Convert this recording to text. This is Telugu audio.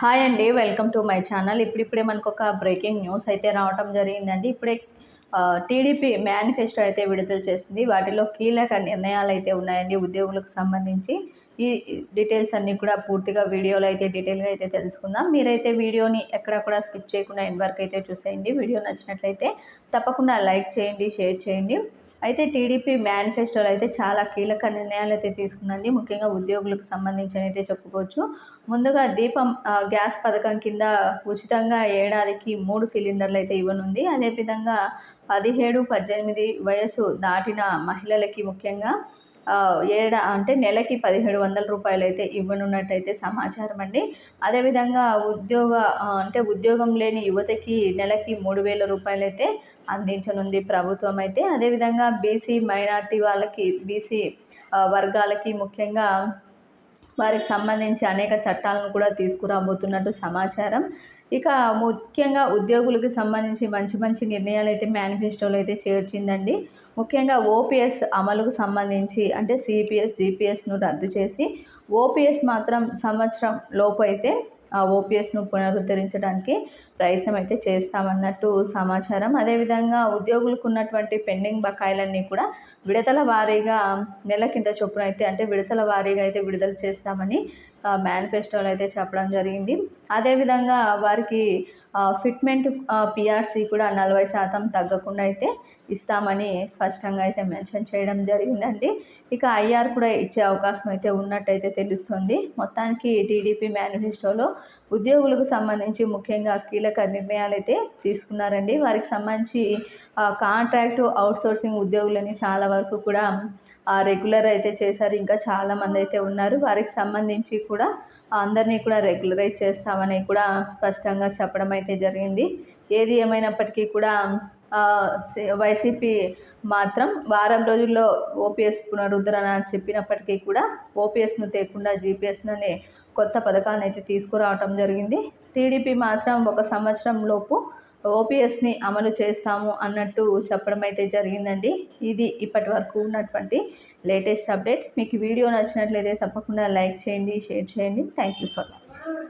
హాయ్ అండి వెల్కమ్ టు మై ఛానల్. ఇప్పుడిప్పుడే మనకు ఒక బ్రేకింగ్ న్యూస్ అయితే రావటం జరిగిందండి. ఇప్పుడే టీడీపీ మేనిఫెస్టో అయితే విడుదల చేస్తుంది వాటిలో కీలక నిర్ణయాలు అయితే ఉన్నాయండి ఉద్యోగులకు సంబంధించి. ఈ డీటెయిల్స్ అన్నీ కూడా పూర్తిగా వీడియోలో అయితే డీటెయిల్గా అయితే తెలుసుకుందాం. మీరైతే వీడియోని ఎక్కడ కూడా స్కిప్ చేయకుండా ఎండ్ వరకు అయితే చూసేయండి. వీడియో నచ్చినట్లయితే తప్పకుండా లైక్ చేయండి షేర్ చేయండి. అయితే టీడీపీ మేనిఫెస్టోలో అయితే చాలా కీలక నిర్ణయాలు అయితే తీసుకుందండి. ముఖ్యంగా ఉద్యోగులకు సంబంధించి అయితే చెప్పుకోవచ్చు. ముందుగా దీపం గ్యాస్ పథకం కింద ఉచితంగా ఏడాదికి మూడు సిలిండర్లు అయితే ఇవ్వనుంది. అదేవిధంగా పదిహేడు పద్దెనిమిది వయసు దాటిన మహిళలకి ముఖ్యంగా ఏడా అంటే నెలకి పదిహేడు వందల రూపాయలు అయితే ఇవ్వనున్నట్టయితే సమాచారం అండి. అదేవిధంగా ఉద్యోగ అంటే ఉద్యోగం లేని యువతకి నెలకి మూడు వేల రూపాయలు అయితే అందించనుంది ప్రభుత్వం అయితే. అదేవిధంగా బీసీ మైనార్టీ వాళ్ళకి బీసీ వర్గాలకి ముఖ్యంగా వారికి సంబంధించి అనేక చట్టాలను కూడా తీసుకురాబోతున్నట్టు సమాచారం. ఇక ముఖ్యంగా ఉద్యోగులకు సంబంధించి మంచి మంచి నిర్ణయాలు అయితే మేనిఫెస్టోలో అయితే చేర్చిందండి. ముఖ్యంగా ఓపీఎస్ అమలుకు సంబంధించి అంటే సిపిఎస్ జిపిఎస్ను రద్దు చేసి ఓపీఎస్ మాత్రం సంవత్సరం లోపు అయితే ఓపీఎస్ను పునరుద్ధరించడానికి ప్రయత్నం అయితే చేస్తామన్నట్టు సమాచారం. అదేవిధంగా ఉద్యోగులకు ఉన్నటువంటి పెండింగ్ బకాయిలన్నీ కూడా విడతల వారీగా నెల కింద చొప్పున అయితే అంటే విడతల వారీగా అయితే విడుదల చేస్తామని మేనిఫెస్టోలో అయితే చెప్పడం జరిగింది. అదేవిధంగా వారికి ఫిట్మెంట్ పిఆర్సీ కూడా నలభై శాతం తగ్గకుండా అయితే ఇస్తామని స్పష్టంగా అయితే మెన్షన్ చేయడం జరిగిందండి. ఇక ఐఆర్ కూడా ఇచ్చే అవకాశం అయితే ఉన్నట్టయితే తెలుస్తుంది. మొత్తానికి టీడీపీ మేనిఫెస్టోలో ఉద్యోగులకు సంబంధించి ముఖ్యంగా కీలక నిర్ణయాలు అయితే తీసుకున్నారండి. వారికి సంబంధించి కాంట్రాక్టు అవుట్సోర్సింగ్ ఉద్యోగులని చాలా వరకు కూడా రెగ్యులర్ అయితే చేశారు. ఇంకా చాలామంది అయితే ఉన్నారు. వారికి సంబంధించి కూడా అందరినీ కూడా రెగ్యులరైజ్ చేస్తామని కూడా స్పష్టంగా చెప్పడం అయితే జరిగింది. ఏది ఏమైనప్పటికీ కూడా వైసీపీ మాత్రం వారం రోజుల్లో ఓపీఎస్ పునరుద్ధరణ చెప్పినప్పటికీ కూడా ఓపీఎస్ను తేకుండా జీపీఎస్ననే కొత్త పథకాలను అయితే తీసుకురావటం జరిగింది. టీడీపీ మాత్రం ఒక సంవత్సరం లోపు ఓపీఎస్ని అమలు చేస్తాము అన్నట్టు చెప్పడం అయితే జరిగిందండి. ఇది ఇప్పటి వరకు ఉన్నటువంటి లేటెస్ట్ అప్డేట్. మీకు వీడియో నచ్చినట్లయితే తప్పకుండా లైక్ చేయండి షేర్ చేయండి. Thank you for watching